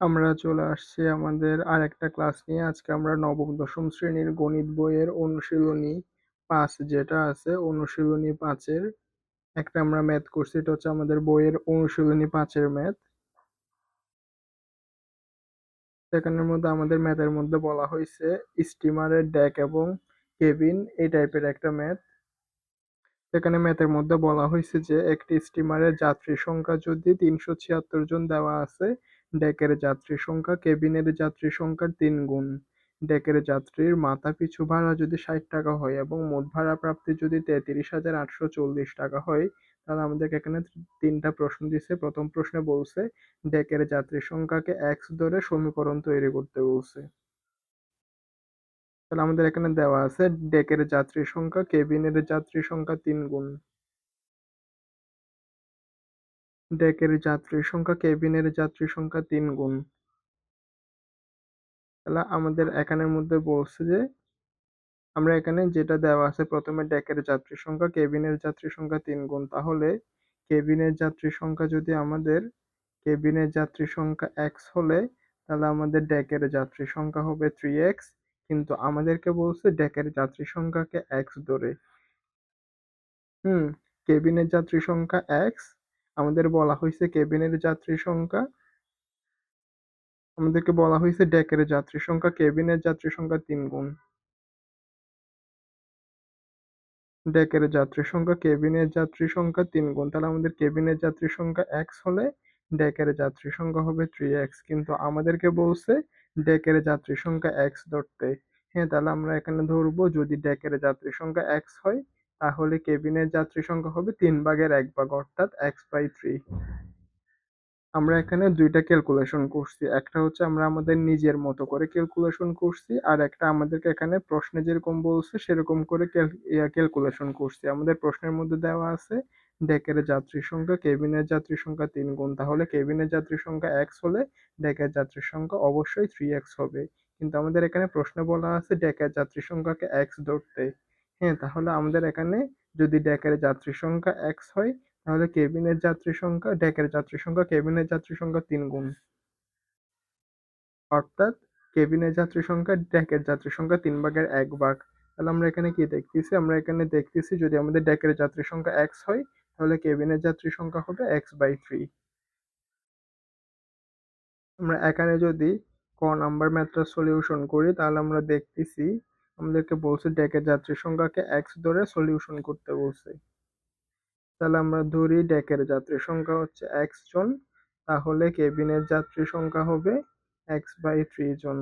আমরা চলে আসছি আমাদের আরেকটা ক্লাস নিয়ে। আজকে আমরা নবম, দশম শ্রেণির গণিত বইয়ের অনুশীলনী পাঁচ যেটা আছে, অনুশীলনী পাঁচের একটা আমরা ম্যাথ করছি। এটা হচ্ছে আমাদের বইয়ের অনুশীলনী পাঁচের ম্যাথ সেখানের মধ্যে আমাদের ম্যাথের মধ্যে বলা হয়েছে স্টিমারের ডেক এবং কেবিন এই টাইপের একটা ম্যাথ সেখানে ম্যাথের মধ্যে বলা হয়েছে যে একটি স্টিমারের যাত্রী সংখ্যা যদি তিনশো ছিয়াত্তর জন দেওয়া আছে ডেকের যাত্রী সংখ্যা, কেবিনের যাত্রী সংখ্যার তিন গুণ। ডেকের যাত্রীর মাথা পিছু ভাড়া যদি ষাট টাকা হয় এবং মোট ভাড়া প্রাপ্তি যদি তেত্রিশ হাজার আটশো চল্লিশ টাকা হয়, তাহলে আমাদেরকে এখানে তিনটা প্রশ্ন দিচ্ছে প্রথম প্রশ্নে বলছে, ডেকের যাত্রী সংখ্যাকে এক্স ধরে সমীকরণ তৈরি করতে বলছে। তাহলে আমাদের এখানে দেওয়া আছে, ডেকের যাত্রী সংখ্যা, কেবিনের যাত্রী সংখ্যা তিন গুণ। ডেকের যাত্রী সংখ্যা, কেবিনের যাত্রী সংখ্যা তিন গুণ। তাহলে আমাদের এখানের মধ্যে বলছে যে, আমরা এখানে যেটা দেওয়া আছে প্রথমে ডেকের যাত্রী সংখ্যা, কেবিনের যাত্রী সংখ্যা তিন গুণ। তাহলে কেবিনের যাত্রী সংখ্যা যদি আমাদের, কেবিনের যাত্রী সংখ্যা এক্স হলে, তাহলে আমাদের ডেকের যাত্রী সংখ্যা হবে থ্রি এক্স কিন্তু আমাদেরকে বলছে ডেকের যাত্রী সংখ্যাকে এক্স ধরে। হুম, কেবিনের যাত্রী সংখ্যা এক্স আমাদের বলা হয়েছে কেবিনের যাত্রী সংখ্যা, আমাদেরকে বলা হয়েছে ডেকের যাত্রী সংখ্যা, কেবিনের যাত্রী সংখ্যা তিন গুণ। ডেকের যাত্রী সংখ্যা, কেবিনের যাত্রী সংখ্যা তিন গুণ। তাহলে আমাদের কেবিনের যাত্রী সংখ্যা এক্স হলে ডেকের যাত্রী সংখ্যা হবে থ্রি এক্স কিন্তু আমাদেরকে বলছে ডেকের যাত্রী সংখ্যা এক্স ধরতে। হ্যাঁ তাহলে আমরা এখানে ধরবো, যদি ডেকের যাত্রী সংখ্যা এক্স হয় তাহলে কেবিনের যাত্রী সংখ্যা হবে তিন ভাগের এক ভাগ, অর্থাৎ এক্স বাই থ্রি আমরা এখানে দুইটা ক্যালকুলেশন করছি। একটা হচ্ছে আমরা আমাদের নিজের মতো করে ক্যালকুলেশন করছি, আর একটা আমাদেরকে এখানে প্রশ্নে যেরকম বলছে সেরকম করে ক্যালকুলেশন করছি। আমাদের প্রশ্নের মধ্যে দেওয়া আছে, ডেকের যাত্রীর সংখ্যা, কেবিনের যাত্রীর সংখ্যা তিন গুণ। তাহলে কেবিনের যাত্রীর সংখ্যা এক্স হলে ডেকের যাত্রীর সংখ্যা অবশ্যই থ্রি এক্স হবে। কিন্তু আমাদের এখানে প্রশ্নে বলা আছে, ডেকের যাত্রীর সংখ্যাকে এক্স ধরতে। হ্যাঁ তাহলে আমাদের এখানে যদি ডেকের যাত্রীর সংখ্যা এক্স হয়, তাহলে কেবিনের যাত্রী সংখ্যা, ডেকের যাত্রী সংখ্যা, কেবিনের যাত্রী সংখ্যা তিন গুণ। অর্থাৎ কেবিনের যাত্রী সংখ্যা, ডেকের যাত্রী সংখ্যা তিন ভাগের এক ভাগ। তাহলে আমরা এখানে কি দেখতেছি? আমরা এখানে দেখতেছি যদি আমাদের ডেকের যাত্রী সংখ্যা এক্স হয়, তাহলে কেবিনের যাত্রী সংখ্যা হবে এক্স বাই থ্রি আমরা এখানে যদি ক নাম্বার ম্যাথটা সলিউশন করি, তাহলে আমরা দেখতেছি আমাদেরকে বলছে ডেকের যাত্রী সংখ্যাকে এক্স ধরে সলিউশন করতে বলছে। তাহলে আমরা ধরি ডেকের যাত্রী সংখ্যা হচ্ছে এক্স জন, তাহলে কেবিনের যাত্রী সংখ্যা হবে এক্স বাই থ্রি জন।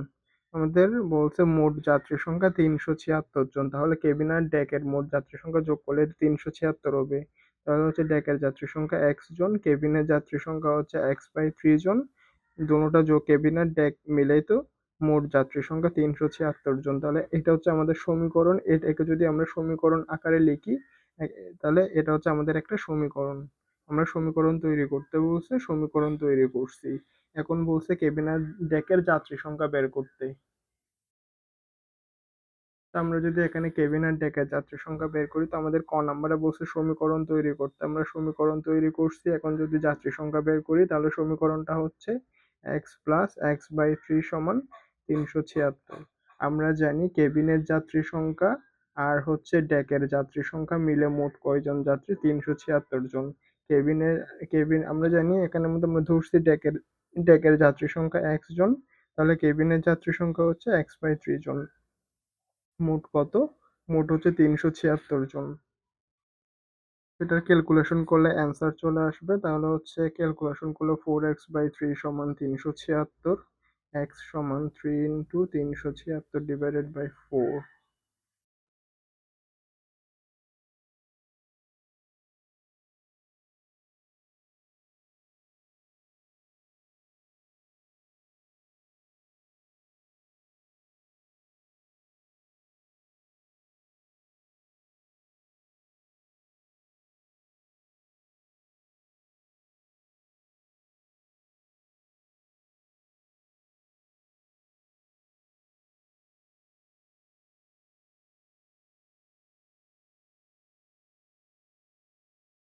আমাদের বলছে মোট যাত্রী সংখ্যা তিনশো ছিয়াত্তর জন, তাহলে কেবিন আর ডেকের মোট যাত্রী সংখ্যা যোগ করলে তিনশো ছিয়াত্তর হবে। তাহলে হচ্ছে ডেকের যাত্রী সংখ্যা এক্স জন, কেবিনের যাত্রী সংখ্যা হচ্ছে এক্স বাই থ্রি জন দুটোটা যোগ কেবিন আর ডেক মিলেই তো মোট যাত্রী সংখ্যা তিনশো ছিয়াত্তর জন। তাহলে এটা হচ্ছে আমাদের সমীকরণ। এটাকে যদি আমরা সমীকরণ আকারে লিখি তাহলে এটা হচ্ছে আমাদের একটা সমীকরণ। আমরা সমীকরণ তৈরি করতে বলছে, সমীকরণ তৈরি করছি। এখন বলছে কেবিনার ডেকের যাত্রী সংখ্যা বের করতে। আমরা যদি এখানে কেবিন আর ডেকের যাত্রী সংখ্যা বের করি, তো আমাদের ক নাম্বারে বলছে সমীকরণ তৈরি করতে। আমরা সমীকরণ তৈরি করছি। এখন যদি যাত্রী সংখ্যা বের করি, তাহলে সমীকরণটা হচ্ছে x plus x by three সমান তিনশো ছিয়াত্তর। আমরা জানি কেবিনের যাত্রী সংখ্যা আর হচ্ছে ডেকের যাত্রী সংখ্যা মিলে মোট কয়জন যাত্রী? তিনশো ছিয়াত্তর জন। কেবিনের, কেবিন, আমরা জানি এখানের মধ্যে আমরা ধরছি ডেকের ডেকের যাত্রী সংখ্যা এক্স জন, তাহলে কেবিনের যাত্রী সংখ্যা হচ্ছে এক্স বাই থ্রি জন। মোট কত? মোট হচ্ছে তিনশো ছিয়াত্তর জন। এটার ক্যালকুলেশন করলে অ্যান্সার চলে আসবে, তাহলে হচ্ছে ক্যালকুলেশন করলে ফোর এক্স বাই থ্রি সমান তিনশো ছিয়াত্তর। এক্স সমান থ্রি ইন্টু তিনশো ছিয়াত্তর ডিভাইডেড বাই ফোর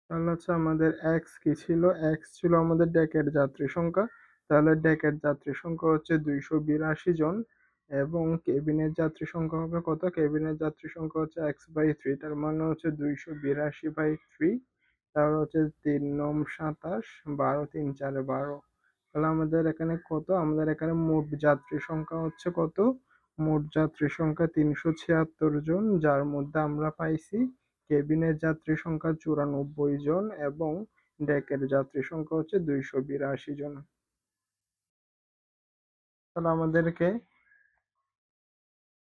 তাহলে হচ্ছে আমাদের এক্স কি ছিল? এক্স ছিল আমাদের ডেকের যাত্রী সংখ্যা। তাহলে ডেকের যাত্রী সংখ্যা হচ্ছে দুইশো বিরাশি জন এবং কেবিনের যাত্রী সংখ্যা হবে কত? কেবিনের যাত্রী সংখ্যা হচ্ছে এক্স বাই থ্রি তার মানে হচ্ছে দুইশো বিরাশি বাই থ্রি তাহলে হচ্ছে তিন নম সাতাশ, বারো, তিন, চারে বারো। তাহলে আমাদের এখানে কত? আমাদের এখানে মোট যাত্রী সংখ্যা হচ্ছে কত? মোট যাত্রী সংখ্যা তিনশো ছিয়াত্তর জন, যার মধ্যে আমরা পাইছি কেবিনের যাত্রী সংখ্যা চুরানব্বই জন এবং ডেকের যাত্রী সংখ্যা হচ্ছে দুইশো বিরাশি জন। তাহলে আমাদেরকে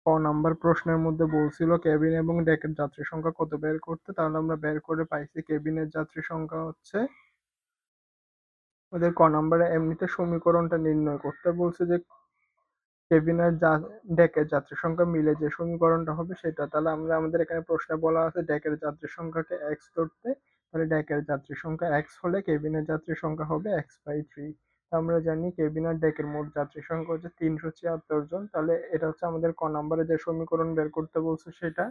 ক নাম্বার প্রশ্নের মধ্যে বলছিল, কেবিন এবং ডেকের যাত্রী সংখ্যা কত বের করতে? তাহলে আমরা বের করে পাইছি, কেবিনের যাত্রী সংখ্যা হচ্ছে ওদের ক নাম্বারে এমনিতে সমীকরণটা নির্ণয় করতে বলছে যে কেবিনের ডেকের যাত্রী সংখ্যা মিলে যে সমীকরণটা হবে সেটা। তাহলে আমরা, আমাদের এখানে প্রশ্নে বলা আছে ডেকের যাত্রী সংখ্যাকে এক্স ধরতে, তাহলে ডেকের যাত্রী সংখ্যা এক্স হলে কেবিনের যাত্রী সংখ্যা হবে এক্স বাই থ্রি আমরা জানি কেবিন আর ডেকের মোট যাত্রী সংখ্যা হচ্ছে তিনশো ছিয়াত্তর জন। তাহলে এটা হচ্ছে আমাদের ক নাম্বারে যে সমীকরণ বের করতে বলছে সেটা।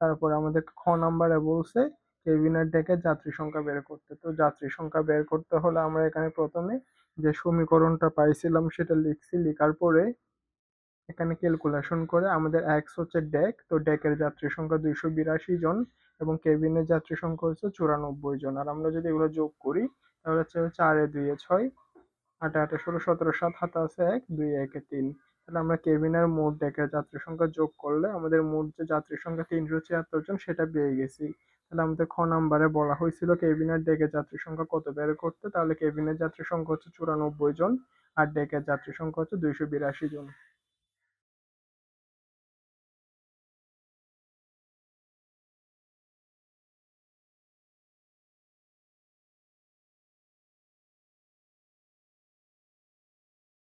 তারপর আমাদের খ নাম্বারে বলছে কেবিন আর ডেকের যাত্রী সংখ্যা বের করতে। তো যাত্রী সংখ্যা বের করতে হলে আমরা এখানে প্রথমে যে সমীকরণটা পাইছিলাম সেটা লিখছি। লিখার পরে এখানে ক্যালকুলেশন করে আমাদের এক্স হচ্ছে ডেক তো ডেকের যাত্রী সংখ্যা দুইশো বিরাশি জন এবং কেবিনের যাত্রী সংখ্যা হচ্ছে চুরানব্বই জন। আর আমরা যদি এগুলো যোগ করি, তাহলে হচ্ছে চারে দুইয়ে ছয়, আটে আটে ষোলো, সতেরো, সাত হাতে আছে এক দুই একে তিন। তাহলে আমরা কেবিনের মোট ডেকের যাত্রী সংখ্যা যোগ করলে আমাদের মোট যে যাত্রী সংখ্যা তিনশো ছিয়াত্তর জন সেটা পেয়ে গেছি। তাহলে আমাদের খ নাম্বারে বলা হয়েছিল কেবিনের ডেকের যাত্রী সংখ্যা কত বের করতে, তাহলে কেবিনের যাত্রী সংখ্যা হচ্ছে চুরানব্বই জন, আর ডেকের যাত্রী সংখ্যা হচ্ছে দুইশো বিরাশি জন।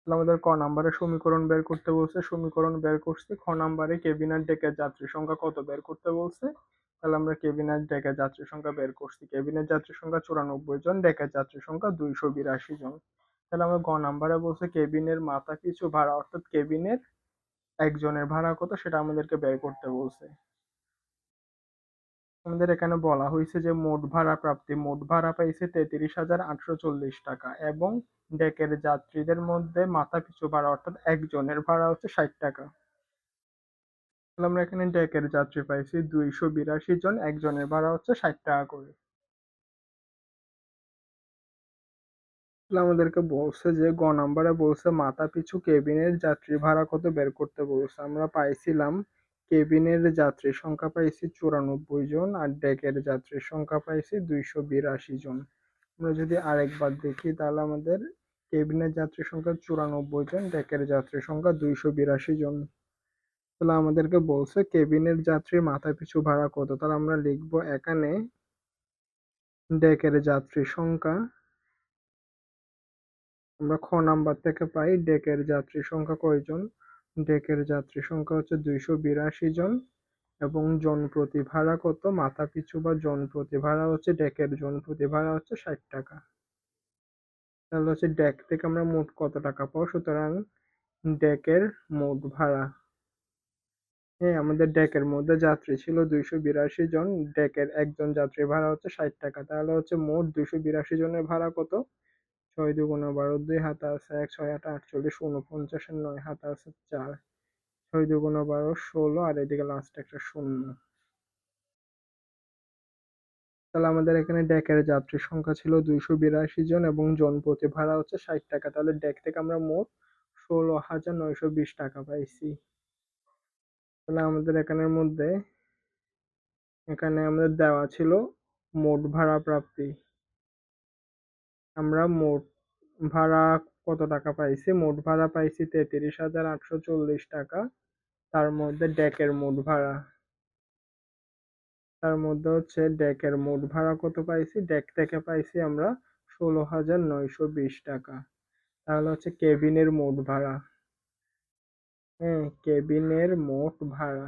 আমাদের ক নাম্বারে সমীকরণ বের করতে বলছে, সমীকরণ বের করছি, খ নাম্বারে কেবিন আর ডেকের যাত্রী সংখ্যা কত বের করতে বলছে? তাহলে আমরা কেবিনার ডেকে যাত্রী সংখ্যা বের করছি। কেবিনের যাত্রী সংখ্যা চুরানব্বই জন, ডেকে যাত্রী সংখ্যা দুইশো বিরাশি জন। তাহলে আমরা গ নাম্বারে বলছে কেবিনের মাথা পিছু ভাড়া, অর্থাৎ কেবিনের একজনের ভাড়া কত, সেটা আমাদেরকে বের করতে বলছে। আমাদের এখানে বলা হয়েছে যে মোট ভাড়া প্রাপ্তি, মোট ভাড়া পাইছে তেত্রিশ হাজার আটশো চল্লিশ টাকা এবং ডেকের যাত্রীদের মধ্যে মাথা পিছু ভাড়া অর্থাৎ একজনের ভাড়া হচ্ছে ষাট টাকা। তাহলে আমরা এখানে ডেকের যাত্রী পাইছি দুইশো বিরাশি জন, একজনের ভাড়া হচ্ছে ষাট টাকা করে। আমাদেরকে বলছে যে গ নাম্বারে বলছে মাথা পিছু কেবিনের যাত্রী ভাড়া কত বের করতে বলছে। আমরা পাইছিলাম কেবিনের যাত্রীর সংখ্যা পাইছি চুরানব্বই জন আর ডেকের যাত্রীর সংখ্যা পাইছি দুইশো বিরাশি জন। আমরা যদি আরেকবার দেখি তাহলে আমাদের কেবিনের যাত্রীর সংখ্যা চুরানব্বই জন, ডেকের যাত্রীর সংখ্যা দুইশো বিরাশি জন। তাহলে আমাদেরকে বলছে কেবিনের যাত্রীর মাথা পিছু ভাড়া কত? তাহলে আমরা লিখব এখানে ডেকের যাত্রীর সংখ্যা। আমরা খ নাম্বার থেকে পাই, ডেকের যাত্রী সংখ্যা কয়জন? ডেকের যাত্রী সংখ্যা হচ্ছে দুইশো বিরাশি জন এবং জন প্রতি ভাড়া কত? মাথা পিছু বা জন প্রতি ভাড়া হচ্ছে ডেকের জন প্রতি ভাড়া হচ্ছে ষাট টাকা। তাহলে হচ্ছে ডেক থেকে আমরা মোট কত টাকা পাবো? সুতরাং ডেকের মোট ভাড়া। হ্যাঁ আমাদের ডেকের মধ্যে যাত্রী ছিল দুইশো বিরাশি জন, ডেকের একজন যাত্রীর ভাড়া হচ্ছে ষাট টাকা। তাহলে হচ্ছে মোট দুইশো বিরাশি জনের ভাড়া কত? ছয় দুগুণে বারো, দুই হাতে আছে এক, ছয় আট, আটচল্লিশ উনপঞ্চাশ নয় হাতে আছে চার। ছয় দুগুণে বারো, ষোলো, আর এদিকে লাস্ট একটা শূন্য। তাহলে আমাদের এখানে ডেকের যাত্রী সংখ্যা ছিল দুইশো বিরাশি জন এবং জন প্রতি ভাড়া হচ্ছে ষাট টাকা। তাহলে ডেক থেকে আমরা মোট ষোলো হাজার নয়শো বিশ টাকা পাইছি। তাহলে আমাদের এখানের মধ্যে, এখানে আমাদের দেওয়া ছিল মোট ভাড়া প্রাপ্তি। আমরা মোট ভাড়া কত টাকা পাইছি? মোট ভাড়া পাইছি তেত্রিশ হাজার আটশো চল্লিশ টাকা। তার মধ্যে ডেকের মোট ভাড়া। তার মধ্যে হচ্ছে ডেকের মোট ভাড়া কত পাইছি? ডেক থেকে পাইছি আমরা ষোলো হাজার নয়শো বিশ টাকা। তাহলে হচ্ছে কেবিনের মোট ভাড়া। হ্যাঁ কেবিনের মোট ভাড়া।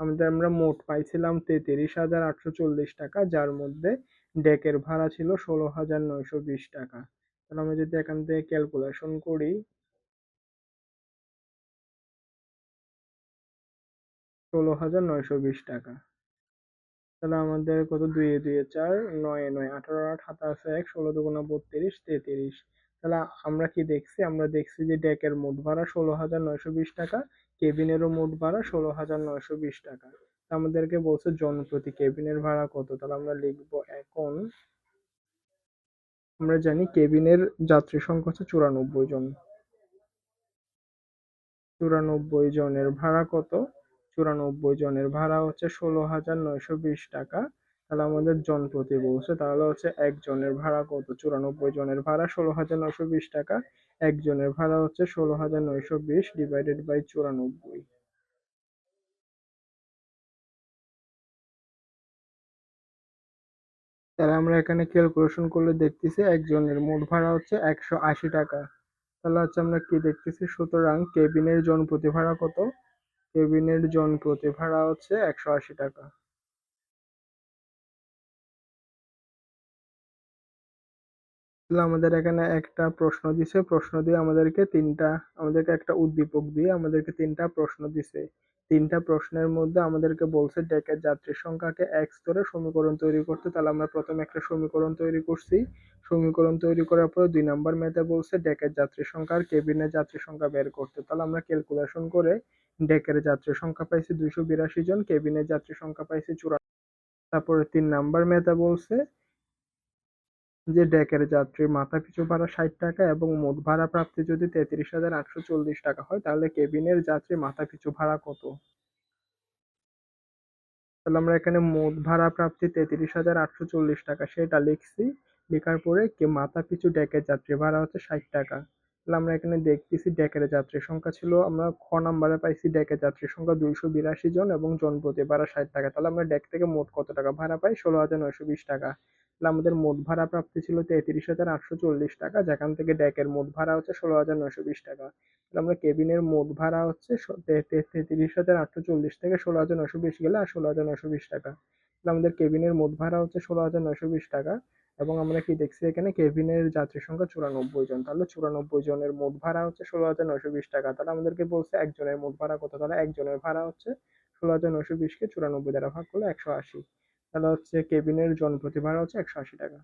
আমাদের আমরা মোট পাইছিলাম তেত্রিশ হাজার আটশো চল্লিশ টাকা, যার মধ্যে ডেকের ভাড়া ছিল ষোলো হাজার নয়শো বিশ টাকা। তাহলে আমি যদি এখান থেকে ক্যালকুলেশন করি, ষোলো হাজার নয়শো বিশ টাকা। তাহলে আমাদের কত? দুই দুই, চার, নয় নয়, আঠারো, আট আছে এক, ষোলো, দুগুণা বত্রিশ, তেত্রিশ। তাহলে আমরা কি দেখছি? আমরা দেখছি যে ডেকের মোট ভাড়া ষোলো হাজার নয়শো বিশ টাকা, কেবিনেরও মোট ভাড়া ষোলো হাজার নয়শো বিশ টাকা। আমাদেরকে বলছে জনপ্রতি কেবিনের ভাড়া কত? তাহলে আমরা লিখব এখন, আমরা জানি কেবিনের যাত্রী সংখ্যা হচ্ছে চুরানব্বই জন। চুরানব্বই জনের ভাড়া কত? চুরানব্বই জনের ভাড়া হচ্ছে ষোলো হাজার নয়শো বিশ টাকা। তাহলে আমাদের জন প্রতি বলছে, তাহলে হচ্ছে একজনের ভাড়া কত? চুরানব্বই জনের ভাড়া ষোলো হাজার নয়শো বিশ টাকা। একজনের ভাড়া হচ্ছে ষোলো হাজার নয়শো বিশ ডিভাইডেড বাই চুরানব্বই। তাহলে আমরা এখানে ক্যালকুলেশন করলে দেখতেছি একজনের মোট ভাড়া হচ্ছে একশো আশি টাকা। তাহলে হচ্ছে আমরা কি দেখতেছি? সুতরাং কেবিনের জন প্রতি ভাড়া কত? কেবিনের জন প্রতি ভাড়া হচ্ছে একশো আশি টাকা। আমাদের এখানে একটা প্রশ্ন দিছে। প্রশ্ন দিয়ে আমাদেরকে তিনটা, আমাদেরকে একটা উদ্দীপক দিয়ে আমাদেরকে তিনটা প্রশ্ন দিছে। তিনটা প্রশ্নের মধ্যে আমাদেরকে বলছে ডেকের যাত্রীর সংখ্যাকে এক্স ধরে সমীকরণ তৈরি করতে। তাহলে আমরা প্রথমে একটা সমীকরণ তৈরি করছি। সমীকরণ তৈরি করার পরে দুই নাম্বার ম্যাথে বলছে ডেকের যাত্রীর সংখ্যা আর কেবিনের যাত্রীর সংখ্যা বের করতে। তাহলে আমরা ক্যালকুলেশন করে ডেকের যাত্রীর সংখ্যা পাইছি দুইশো বিরাশি জন কেবিনের যাত্রীর সংখ্যা পাইছি চুরা তারপরে তিন নাম্বার ম্যাথে বলছে যে ডেকের যাত্রীর মাথাপিছু ভাড়া ষাট টাকা এবং মোট ভাড়া প্রাপ্তি যদি তেত্রিশ হাজার আটশো চল্লিশ টাকা হয়, তাহলে কেবিনের যাত্রী মাথাপিছু ভাড়া কত? তাহলে আমরা এখানে মোট ভাড়া প্রাপ্তি তেত্রিশ হাজার আটশো চল্লিশ টাকা, সেটা লিখছি। লেখার পরে কে মাথা পিছু ডেকের যাত্রী ভাড়া হচ্ছে ষাট টাকা। তাহলে আমরা এখানে দেখতেছি ডেকের যাত্রী সংখ্যা ছিল, আমরা খ নাম্বারে পাইছি ডেকের যাত্রী সংখ্যা দুইশো বিরাশি জন এবং জন প্রতি ভাড়া ষাট টাকা। তাহলে আমরা ডেক থেকে মোট কত টাকা ভাড়া পাই? ষোলো হাজার নয়শো বিশ টাকা। তাহলে আমাদের মোট ভাড়া প্রাপ্তি ছিল তেত্রিশ হাজার আটশো চল্লিশ টাকা, যেখান থেকে ডেকের মোট ভাড়া হচ্ছে ষোলো হাজার নয়শো বিশ টাকা। তাহলে আমরা কেবিনের মোট ভাড়া হচ্ছে তেত্রিশ হাজার আটশো চল্লিশ থেকে ষোলো হাজার নয়শো বিশ গেলে আর ষোলো হাজার নয়শো বিশ টাকা। তাহলে আমাদের কেবিনের মোট ভাড়া হচ্ছে ষোলো হাজার নয়শো বিশ টাকা এবং আমরা কি দেখছি এখানে কেবিনের যাত্রী সংখ্যা চুরানব্বই জন। তাহলে চুরানব্বই জনের মোট ভাড়া হচ্ছে ষোলো হাজার নয়শো বিশ টাকা। তাহলে আমাদেরকে বলছে একজনের মোট ভাড়া কত? তাহলে একজনের ভাড়া হচ্ছে ষোলো হাজার নয়শো বিশকে চুরানব্বই দ্বারা ভাগ করলে একশো আশি। তাহলে হচ্ছে কেবিনের জন প্রতি ভাড়া হচ্ছে একশো আশি টাকা।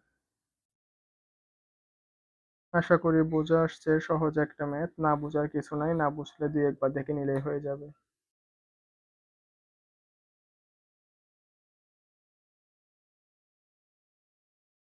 আশা করি বোঝা আসছে সহজ একটা ম্যাথ না বোঝার কিছু নাই, না বুঝলে দুই একবার দেখে নিলেই হয়ে যাবে।